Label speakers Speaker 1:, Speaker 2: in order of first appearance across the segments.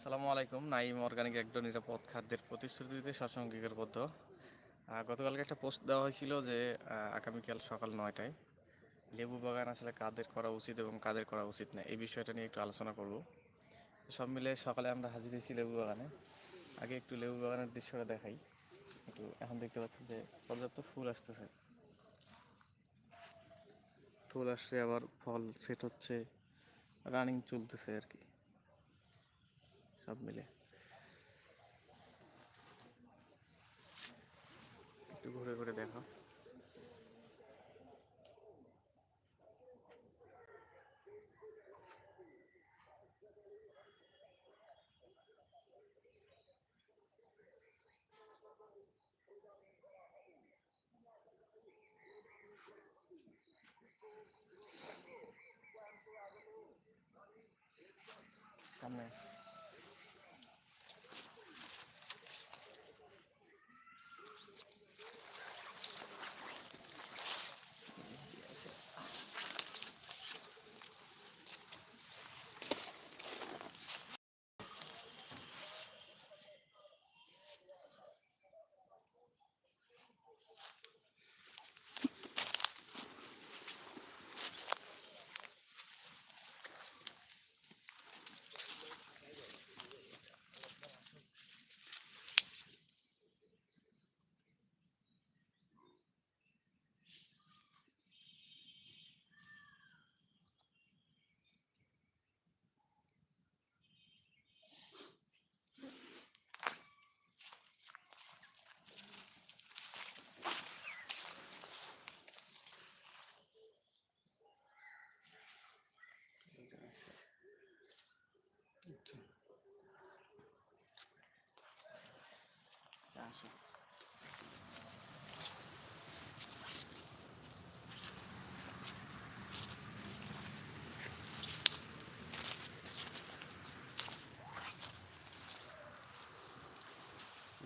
Speaker 1: আসসালামু আলাইকুম নাইম অর্গানিক একদম নিরাপদ খাদ্যের প্রতিশ্রুতিতে সসংখ্যকের বদ্ধ গতকালকে একটা পোস্ট দেওয়া হয়েছিল যে আগামীকাল সকাল নয়টায় লেবু বাগান আসলে কাদের করা উচিত এবং কাদের করা উচিত না, এই বিষয়টা নিয়ে একটু আলোচনা করব। সব মিলে সকালে আমরা হাজির হয়েছি লেবু বাগানে। আগে একটু লেবু বাগানের দৃশ্যটা দেখাই। একটু এখন দেখতে পাচ্ছেন যে পর্যাপ্ত ফুল আসতেছে। ফুল আসছে, আবার ফল সেট হচ্ছে রানিং চলতেছে আর কি। সব মিলে। একটু ঘুরে ঘুরে দেখো। সামনে। আসো।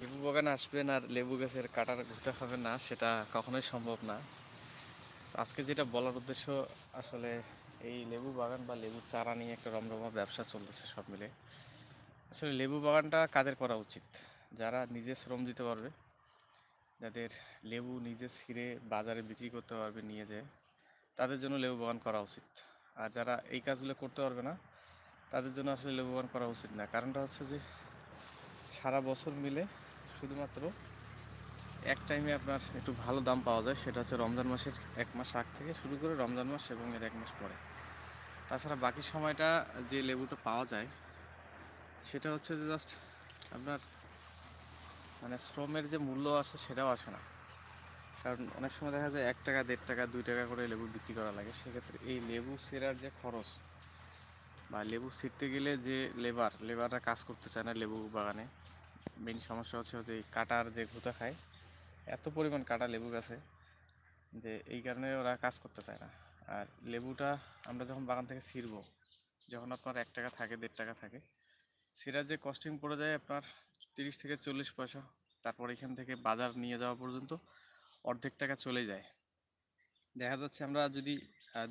Speaker 1: লেবু বাগানে আসবেন আর লেবু গাছের কাটার ঘুরতে হবে না সেটা কখনোই সম্ভব না। আজকে যেটা বলার উদ্দেশ্য আসলে এই লেবু বাগান বা লেবু চারা নিয়ে একটা রমরমা ব্যবসা চলতেছে সব মিলে। আসলে লেবু বাগানটা কাদের করা উচিত? যারা নিজে শ্রম দিতে পারবে, যাদের লেবু নিজে ছিঁড়ে বাজারে বিক্রি করতে পারবে নিয়ে যায়, তাদের জন্য লেবু বাগান করা উচিত। আর যারা এই কাজগুলো করতে পারবে না, তাদের জন্য আসলে লেবু বাগান করা উচিত না। কারণটা হচ্ছে যে, সারা বছর মিলে শুধুমাত্র এক টাইমে আপনার একটু ভালো দাম পাওয়া যায়, সেটা হচ্ছে রমজান মাসের এক মাস আগ থেকে শুরু করে রমজান মাস এবং এর এক মাস পরে। তাছাড়া বাকি সময়টা যে লেবুটা পাওয়া যায়, সেটা হচ্ছে যে জাস্ট আপনার মানে শ্রমের যে মূল্য আসে সেটাও আসে না। কারণ অনেক সময় দেখা যায় এক টাকা, দেড় টাকা, দুই টাকা করে লেবু বিক্রি করা লাগে। সেক্ষেত্রে এই লেবু সেরার যে খরচ বা লেবু ছিঁড়তে গেলে যে লেবার, লেবাররা কাজ করতে চায় না লেবু বাগানে। মেন সমস্যা হচ্ছে যে কাটার যে ঘুতা খায়, এত পরিমাণ কাটা লেবু গাছে যে এই কারণে ওরা কাজ করতে চায় না। আর লেবুটা আমরা যখন বাগান থেকে ছিঁড়বো, যখন আপনার এক টাকা থাকে, দেড় টাকা থাকে সেটার যে কস্টিং পড়ে যায় আপনার তিরিশ থেকে চল্লিশ পয়সা। তারপর এখান থেকে বাজার নিয়ে যাওয়া পর্যন্ত অর্ধেক টাকা চলে যায়। দেখা যাচ্ছে আমরা যদি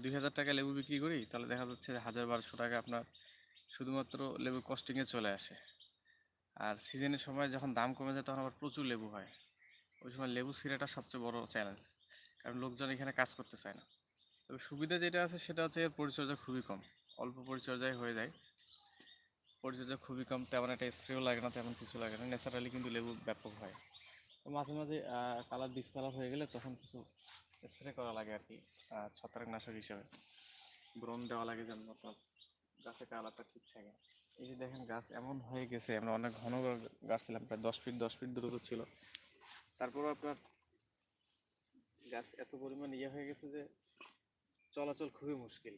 Speaker 1: দুই হাজার টাকা লেবু বিক্রি করি, তাহলে দেখা যাচ্ছে হাজার বারোশো টাকা আপনার শুধুমাত্র লেবুর কস্টিংয়ে চলে আসে। আর সিজনের সময় যখন দাম কমে যায়, তখন আবার প্রচুর লেবু হয়। ওই সময় লেবু ছিঁড়াটা সবচেয়ে বড় চ্যালেঞ্জ কারণ লোকজন এখানে কাজ করতে চায় না। তবে সুবিধা যেটা আছে সেটা হচ্ছে এর পরিচর্যা খুবই কম। অল্প পরিচর্যায় হয়ে যায়। পরিচর্যা খুবই কম, তেমন একটা স্প্রেও লাগে না, তেমন কিছু লাগে না। ন্যাচারালি কিন্তু লেবু ব্যাপক হয়। তো মাঝে মাঝে কালার ডিসকালার হয়ে গেলে তখন কিছু স্প্রে করা লাগে আর কি ছত্রাকনাশক হিসেবে। ব্রণ দেওয়া লাগে যেন গাছের কালারটা ঠিক থাকে। এই যে দেখেন, গাছ এমন হয়ে গেছে, আমরা অনেক ঘন গাছ ছিলাম, প্রায় দশ ফিট দশ ফিট দূরত্ব ছিল। তারপরও আপনার গাছ এত পরিমাণ ইয়ে হয়ে গেছে যে চলাচল খুবই মুশকিল।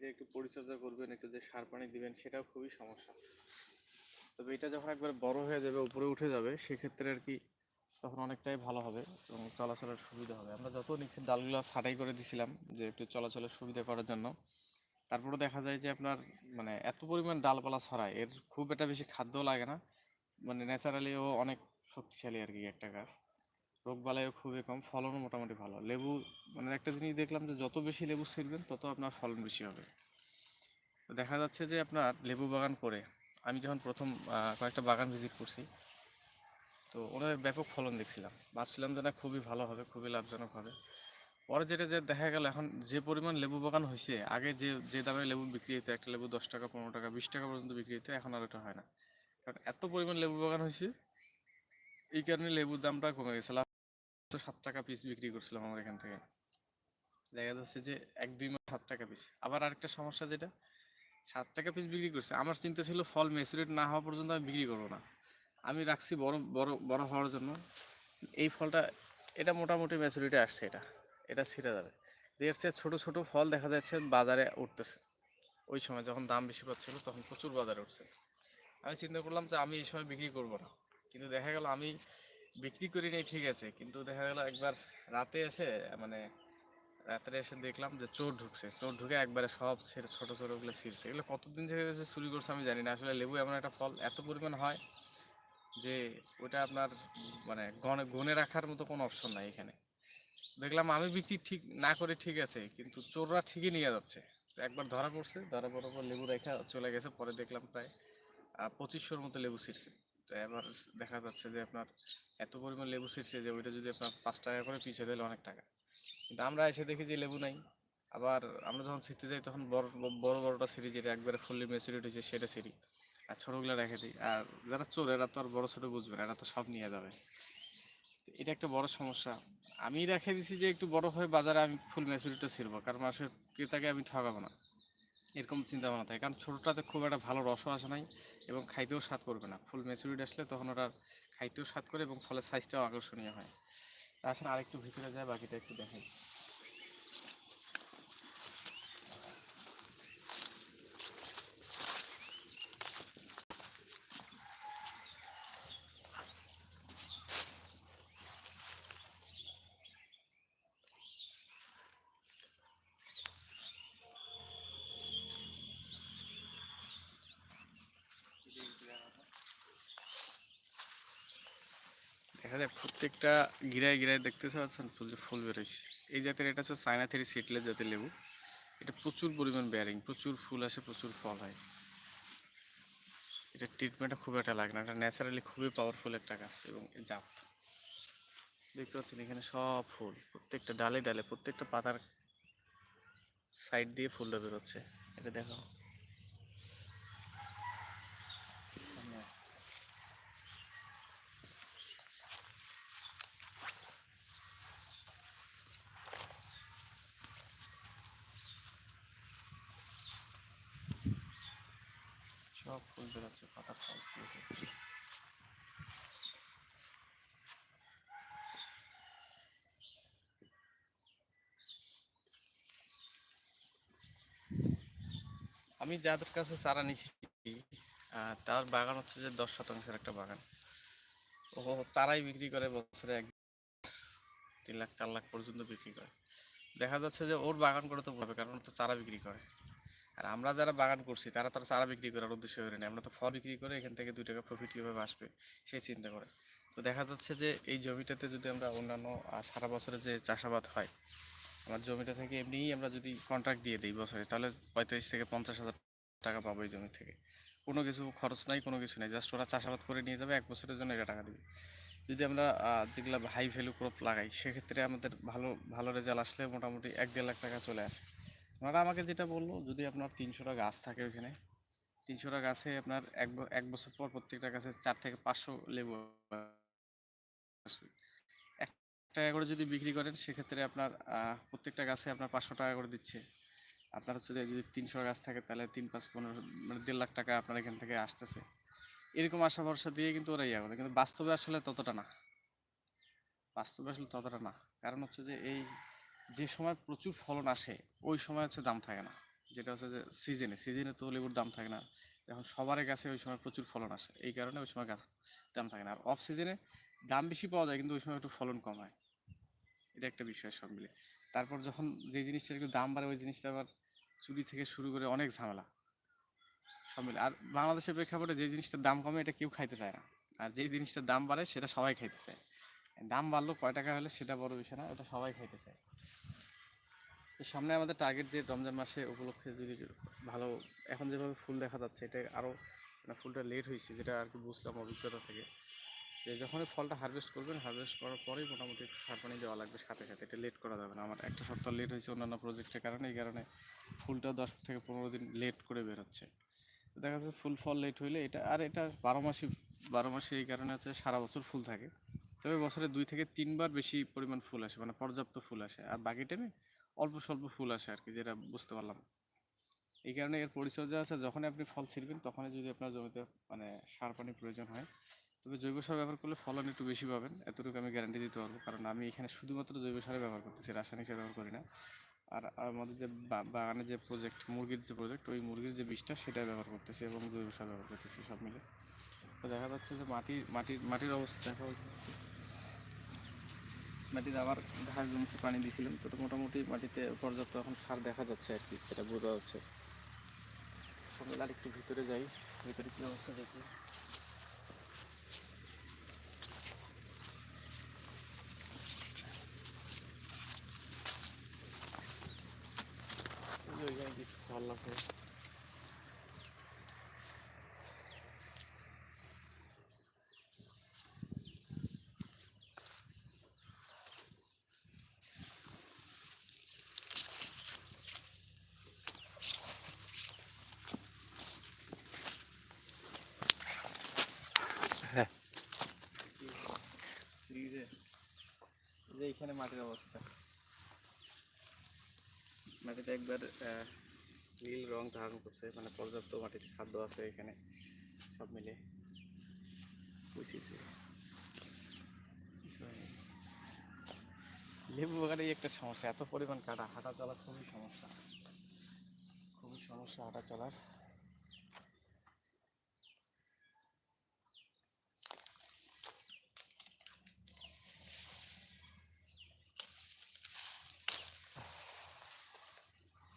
Speaker 1: যে একটু পরিচর্যা করবেন, একটু যে সার পানি দিবেন, সেটাও খুবই সমস্যা। তবে এটা যখন একবার বড় হয়ে যাবে, উপরে উঠে যাবে, সেক্ষেত্রে আর কি তখন অনেকটাই ভালো হবে এবং চলাচলের সুবিধা হবে। আমরা যত নিচের ডালগুলো ছাঁটাই করে দিছিলাম যে একটু চলাচলের সুবিধা করার জন্য তারপরে দেখা যায় যে আপনার মানে এত পরিমাণ ডালপালা ছড়ায়, এর খুব একটা বেশি খাদ্য লাগে না। মানে ন্যাচারালি ও অনেক শক্তিশালী আর কি একটা গাছ। রোগ বালাইও খুবই কম, ফলনও মোটামুটি ভালো। লেবু মানে একটা জিনিস দেখলাম যে যত বেশি লেবু ছিঁড়বেন, তত আপনার ফলন বেশি হবে। তো দেখা যাচ্ছে যে আপনার লেবু বাগান করে, আমি যখন প্রথম কয়েকটা বাগান ভিজিট করছি, তো ওনাদের ব্যাপক ফলন দেখছিলাম। ভাবছিলাম যে না, খুবই ভালো হবে, খুবই লাভজনক হবে। পরে যেটা যে দেখা গেল, এখন যে পরিমাণ লেবু বাগান হয়েছে, আগে যে যে দামে লেবু বিক্রি হতো, একটা লেবু দশ টাকা, পনেরো টাকা, বিশ টাকা পর্যন্ত বিক্রি হতো, এখন আর ওটা হয় না। কারণ এত পরিমাণ লেবু বাগান হয়েছে, এই কারণে লেবুর দামটা কমে গেছে। লাস্ট সাত টাকা পিস বিক্রি করছিলাম আমার এখান থেকে। দেখা যাচ্ছে যে এক, দুই মাস সাত টাকা পিস আবার আরেকটা সমস্যা যেটা, সাত টাকা পিস বিক্রি করছে। আমার চিন্তা ছিল ফল মেচুরেট না হওয়া পর্যন্ত আমি বিক্রি করব না। আমি রাখছি বড় বড় বড় হওয়ার জন্য। এই ফলটা, এটা মোটামুটি ম্যাচুরিটি আসছে এটা। এটা ছিঁড়ে যাবে। দেখছে ছোট ছোট ফল দেখা যাচ্ছে বাজারে উঠতেছে। ওই সময় যখন দাম বেশি পাচ্ছিল, তখন প্রচুর বাজারে উঠছে। আমি চিন্তা করলাম যে আমি এই সময় বিক্রি করব না। কিন্তু দেখা গেল আমি বিক্রি করি নাই, ঠিক আছে। কিন্তু দেখা গেল একবার রাতে এসে মানে রাত্রে এসে দেখলাম যে চোর ঢুকছে। চোর ঢুকে একবারে সব ছেড়ে, ছোটো ছোটোগুলো ছিঁড়ছে। এগুলো কতদিন থেকে চুরি করছে আমি জানি না। আসলে লেবু এমন একটা ফল, এত পরিমাণ হয় যে ওটা আপনার মানে গনে গনে রাখার মতো কোনো অপশন নাই এখানে। দেখলাম আমি বিক্রি ঠিক, না করে ঠিক আছে, কিন্তু চোররা ঠিকই নিয়ে যাচ্ছে। একবার ধরা পড়ছে, ধরা পড়ার পর লেবু রেখা চলে গেছে, পরে দেখলাম প্রায় পঁচিশশোর মতো লেবু ছিঁড়ছে। এবার দেখা যাচ্ছে যে আপনার এত পরিমাণ লেবু ছিঁড়ছে যে ওইটা যদি আপনার পাঁচ টাকা করে পিছিয়ে দিলে অনেক টাকা। কিন্তু আমরা এসে দেখি যে লেবু নাই। আবার আমরা যখন ছিঁড়তে যাই তখন বড় বড়, বড়টা ছিঁড়ি যেটা একবারে ফুললি ম্যাচুরিটি হয়েছে সেটা ছিঁড়ি আর ছোটোগুলো রেখে দিই। আর যারা চোর এরা তো আর বড়ো ছোটো বুঝবে এরা তো সব নিয়ে যাবে। এটা একটা বড় সমস্যা। আমি রেখে দিছি যে একটু বড় হয়ে বাজারে আমি ফুল ম্যাচুরিটা ছিড়বো, কারণ মানুষের ক্রেতাকে আমি ঠকাবো না। এরকম চিন্তা ভাবনা থাকে। কারণ ছোটোটাতে খুব একটা ভালো রসও আসে নাই এবং খাইতেও স্বাদ করবে না। ফুল মেচুরিটি আসলে তখন ওটা খাইতেও স্বাদ করে এবং ফলের সাইজটাও আকর্ষণীয় হয়। আসলে আরেকটু ভিতরে যায় বাকিটা একটু দেখাই। দেখা প্রত্যেকটা গিরায় গিরায় দেখতেছে পাচ্ছেন, ফুল ফুল বেরোইছে। এই জাতের এটা হচ্ছে চায়না থেরি সিটলেস জাতের লেবু। এটা প্রচুর পরিমাণ ব্যারিং প্রচুর ফুল আসে, প্রচুর ফল হয়। এটা ট্রিটমেন্টটা খুব একটা লাগে না, এটা ন্যাচারালি খুবই পাওয়ারফুল একটা গাছ এবং জাত। দেখতে পাচ্ছেন এখানে সব ফুল, প্রত্যেকটা ডালে ডালে, প্রত্যেকটা পাতার সাইড দিয়ে ফুলটা বেরোচ্ছে। এটা দেখো সব ফুল বেরোচ্ছে পাতার ফল ফুল আমি যাদের কাছে চারা আহ, তার বাগান হচ্ছে যে দশ শতাংশের একটা বাগান। ও চারাই বিক্রি করে বছরে এক তিন লাখ চার লাখ পর্যন্ত বিক্রি করে। দেখা যাচ্ছে যে ওর বাগান করে তো হবে কারণ তো চারা বিক্রি করে। আর আমরা যারা বাগান করছি, তারা তো আর চারা বিক্রি করার উদ্দেশ্য করে নেই আমরা তো ফল বিক্রি করে এখান থেকে দুই টাকা প্রফিট কীভাবে আসবে, সেই চিন্তা করে। তো দেখা যাচ্ছে যে এই জমিটাতে যদি আমরা অন্যান্য সারা বছরে যে চাষাবাদ হয়, আমার জমিটা থেকে এমনিই আমরা যদি কন্ট্রাক্ট দিয়ে দিই বছরে, তাহলে পঁয়ত্রিশ থেকে পঞ্চাশ হাজার টাকা পাবো এই জমি থেকে। কোনো কিছু খরচ নাই, কোনো কিছু নেই জাস্ট ওরা চাষাবাদ করে নিয়ে যাবে, এক বছরের জন্য এটা টাকা দিবে। যদি আমরা যেগুলো হাই ভ্যালু ক্রপ লাগাই, সেক্ষেত্রে আমাদের ভালো ভালো রেজাল্ট আসলে মোটামুটি এক দেড় লাখ টাকা চলে আসে। ওনারা আমাকে যেটা বলল, যদি আপনার তিনশোটা গাছ থাকে ওইখানে, তিনশোটা গাছে আপনার এক এক বছর পর প্রত্যেকটা গাছে চার থেকে পাঁচশো লেবু এক টাকা করে যদি বিক্রি করেন, সেক্ষেত্রে আপনার প্রত্যেকটা গাছে আপনার পাঁচশো টাকা করে দিচ্ছে। আপনার হচ্ছে যদি তিনশো গাছ থাকে, তাহলে তিন, পাঁচ, পনেরো মানে দেড় লাখ টাকা আপনার এখান থেকে আসতেছে। এরকম আশা ভরসা দিয়ে কিন্তু ওরা ইয়া করে, কিন্তু বাস্তবে আসলে ততটা না। বাস্তবে আসলে ততটা না। কারণ হচ্ছে যে এই যে সময় প্রচুর ফলন আসে, ওই সময় হচ্ছে দাম থাকে না। যেটা হচ্ছে যে সিজনে সিজনে তো লেবুর দাম থাকে না। এখন সবার গাছে ওই সময় প্রচুর ফলন আসে। এই কারণে ওই সময় গাছ দাম থাকে না। আর অফ সিজনে দাম বেশি পাওয়া যায়, কিন্তু ওই সময় একটু ফলন কম হয়। এটা একটা বিষয় সব মিলে। তারপর যখন যে জিনিসটা একটু দাম বাড়ে, ওই জিনিসটা আবার চুরি থেকে শুরু করে অনেক ঝামেলা। সব মিলে। আর বাংলাদেশের প্রেক্ষাপটে যে জিনিসটার দাম কমে, এটা কেউ খাইতে চায় না। আর যে জিনিসটার দাম বাড়ে, সেটা সবাই খাইতে চায়। দাম বাড়লো, কয় টাকা হলে সেটা বড় বিষয় না, ওটা সবাই খাইতে চায়। সামনে আমাদের টার্গেট যে রমজান মাসে উপলক্ষে যদি ভালো, এখন যেভাবে ফুল দেখা যাচ্ছে, এটা আরও মানে ফুলটা লেট হয়েছে, যেটা আর কি বুঝলাম অভিজ্ঞতা থেকে। যে যখনই ফলটা হারভেস্ট করবেন হারভেস্ট করার পরেই মোটামুটি একটু সার পানি দেওয়া লাগবে সাথে সাথে, এটা লেট করা যাবে না। আমার একটা সপ্তাহ লেট হয়েছে অন্যান্য প্রজেক্টের কারণে, এই কারণে ফুলটা দশ থেকে পনেরো দিন লেট করে বেরোচ্ছে। দেখা যাচ্ছে ফুল ফল লেট হইলে এটা, আর এটা বারো মাসই, বারো মাসে এই কারণে হচ্ছে সারা বছর ফুল থাকে। তবে বছরে দুই থেকে তিনবার বেশি পরিমাণ ফুল আসে মানে পর্যাপ্ত ফুল আসে। আর বাকি টাইমে অল্প স্বল্প ফুল আসে আর কি যেটা বুঝতে পারলাম। এই কারণে এর পরিচর্যা আছে, যখনই আপনি ফল ছিঁড়বেন তখনই যদি আপনার জমিতে মানে সার পানি প্রয়োজন হয়। তবে জৈব সার ব্যবহার করলে ফলন একটু বেশি পাবেন, এতটুকু আমি গ্যারান্টি দিতে পারব। কারণ আমি এখানে শুধুমাত্র জৈব সারে ব্যবহার করতেছি, রাসায়নিক সার ব্যবহার করি না। আর আমাদের যে বাগানে যে প্রজেক্ট মুরগির যে প্রজেক্ট ওই মুরগির যে বিষটা সেটা ব্যবহার করতেছি এবং জৈব সার ব্যবহার করতেছি সব মিলে। দেখা যাচ্ছে যে মাটি, মাটির মাটির অবস্থা দেখা মাটিতে আবার ঘাস জমিতে পানি দিয়েছিলাম তো মোটামুটি মাটিতে পর্যাপ্ত এখন সার দেখা যাচ্ছে আর কি, সেটা বোঝা যাচ্ছে। সঙ্গে আর একটু ভিতরে যাই। ভিতরে কি অবস্থা দেখি। কিছু ফল আছে সিরিজে যে এইখানে মাটির অবস্থা। মাটিতে একবার নীল রং ধারণ করছে মানে পর্যাপ্ত মাটিতে খাদ্য আছে এখানে, সব মিলে। বুঝিয়েছে লেবু বাগানে একটা সমস্যা, এত পরিমাণ কাটা হাঁটা চলা খুবই সমস্যা। খুবই সমস্যা হাঁটা চলার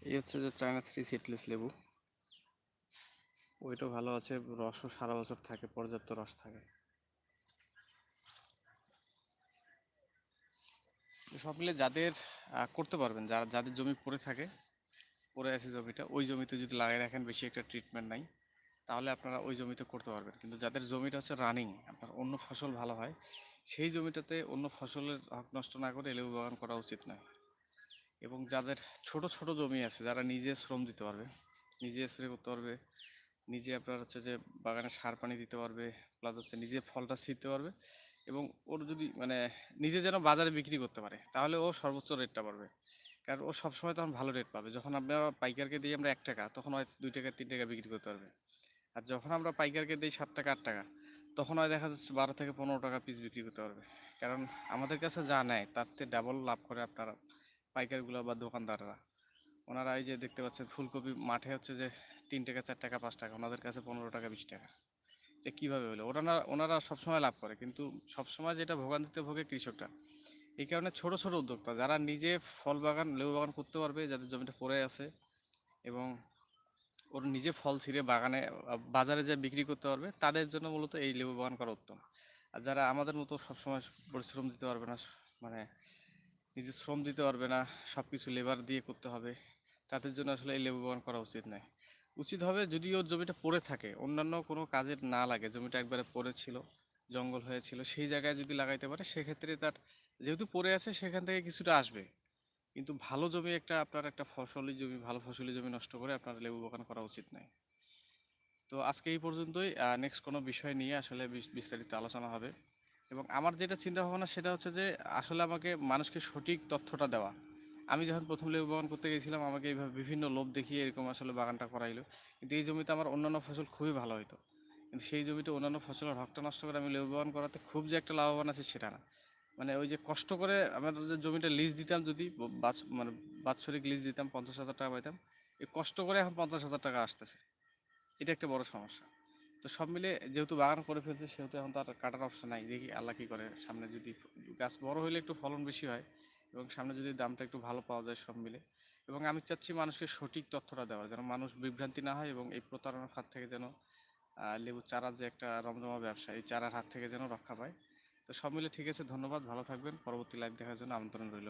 Speaker 1: এই হচ্ছে যে চায়না থ্রি সিটলেস লেবু। ওইটাও ভালো আছে, রসও সারা বছর থাকে, পর্যাপ্ত রস থাকে। সব মিলে যাদের করতে পারবেন, যারা, যাদের জমি পড়ে থাকে, পড়ে আছে জমিটা, ওই জমিতে যদি লাগিয়ে রাখেন, বেশি একটা ট্রিটমেন্ট নাই, তাহলে আপনারা ওই জমিতে করতে পারবেন। কিন্তু যাদের জমিটা হচ্ছে রানিং আপনার অন্য ফসল ভালো হয়, সেই জমিটাতে অন্য ফসলের হক নষ্ট না করে লেবু বাগান করা উচিত নয়। এবং যাদের ছোট ছোট জমি আছে, যারা নিজে শ্রম দিতে পারবে, নিজে স্প্রে করতে পারবে, নিজে আপনার হচ্ছে যে বাগানে সার পানি দিতে পারবে প্লাস হচ্ছে নিজে ফলটা ছিঁড়তে পারবে এবং ওর যদি মানে নিজে যেন বাজারে বিক্রি করতে পারে, তাহলে ও সর্বোচ্চ রেটটা পারবে কারণ ও সবসময় তখন ভালো রেট পাবে। যখন আমরা পাইকারকে দিই আমরা এক টাকা, তখন হয় দুই টাকা, তিন টাকা বিক্রি করতে পারবে। আর যখন আমরা পাইকারকে দিই সাত টাকা, আট টাকা, তখন হয় দেখা যাচ্ছে বারো থেকে পনেরো টাকা পিস বিক্রি করতে পারবে। কারণ আমাদের কাছে যা নেয়, তার থেকে ডাবল লাভ করে আপনারা পাইকারগুলো বা দোকানদাররা। ওনারা এই যে দেখতে পাচ্ছেন, ফুলকপি মাঠে হচ্ছে যে তিন টাকা, চার টাকা, পাঁচ টাকা, ওনাদের কাছে পনেরো টাকা, বিশ টাকা। যে কীভাবে হলো? ওনারা ওনারা সবসময় লাভ করে, কিন্তু সবসময় যেটা ভোগান্তিতে ভোগে কৃষকরা, এই কারণে ছোট ছোট উদ্যোক্তা, যারা নিজে ফল বাগান, লেবু বাগান করতে পারবে, যাদের জমিটা পড়ে আছে, এবং ওর নিজে ফল ছিঁড়ে বাগানে, বাজারে যে বিক্রি করতে পারবে, তাদের জন্য মূলত এই লেবু বাগান করা উত্তম। আর যারা আমাদের মতো সবসময় পরিশ্রম দিতে পারবে না মানে নিজে শ্রম দিতে পারবে না সব কিছু লেবার দিয়ে করতে হবে। তাদের জন্য আসলে এই লেবু বাগান করা উচিত নয়। উচিত হবে যদি ওর জমিটা পড়ে থাকে, অন্যান্য কোনো কাজের না লাগে, জমিটা একবারে পড়ে ছিল, জঙ্গল হয়েছিল, সেই জায়গায় যদি লাগাইতে পারে, সেক্ষেত্রে তার যেহেতু পড়ে আছে, সেখান থেকে কিছুটা আসবে। কিন্তু ভালো জমি একটা, আপনার একটা ফসলি জমি, ভালো ফসলি জমি নষ্ট করে আপনার লেবু বাগান করা উচিত নয়। তো আজকে এই পর্যন্তই নেক্সট কোনো বিষয় নিয়ে আসলে বিস্তারিত আলোচনা হবে। এবং আমার যেটা চিন্তা ভাবনা সেটা হচ্ছে যে আসলে আমাকে মানুষকে সঠিক তথ্যটা দেওয়া। আমি যখন প্রথম লেবু বাগান করতে গেছিলাম, আমাকে এইভাবে বিভিন্ন লোভ দেখিয়ে এরকম আসলে বাগানটা করাইলো। কিন্তু এই জমিতে আমার অন্যান্য ফসল খুবই ভালো হতো কিন্তু সেই জমিতে অন্যান্য ফসলের হকটা নষ্ট করে আমি লেবু বাগান করাতে খুব যে একটা লাভবান আছে সেটা না। মানে ওই যে কষ্ট করে আমাদের যে জমিটা লিজ দিতাম যদি মানে বাৎসরিক লিজ দিতাম, পঞ্চাশ হাজার টাকা পাইতাম, এই কষ্ট করে এখন পঞ্চাশ হাজার টাকা আসতেছে। এটা একটা বড় সমস্যা। তো সব মিলে যেহেতু বাগান করে ফেলছে, সেহেতু এখন তো আর কাটার অপশন নাই। দেখি আল্লাহ কী করে। সামনে যদি গাছ বড় হলে একটু ফলন বেশি হয় এবং সামনে যদি দামটা একটু ভালো পাওয়া যায় সব মিলে। এবং আমি চাচ্ছি মানুষকে সঠিক তথ্যটা দেওয়া যেন মানুষ বিভ্রান্তি না হয় এবং এই প্রতারণার হাত থেকে যেন লেবু চারার যে একটা রমজমা ব্যবসা, এই চারার হাত থেকে যেন রক্ষা পায়। তো সব মিলে ঠিক আছে, ধন্যবাদ, ভালো থাকবেন। পরবর্তী লাইভ দেখার জন্য আমন্ত্রণ রইল।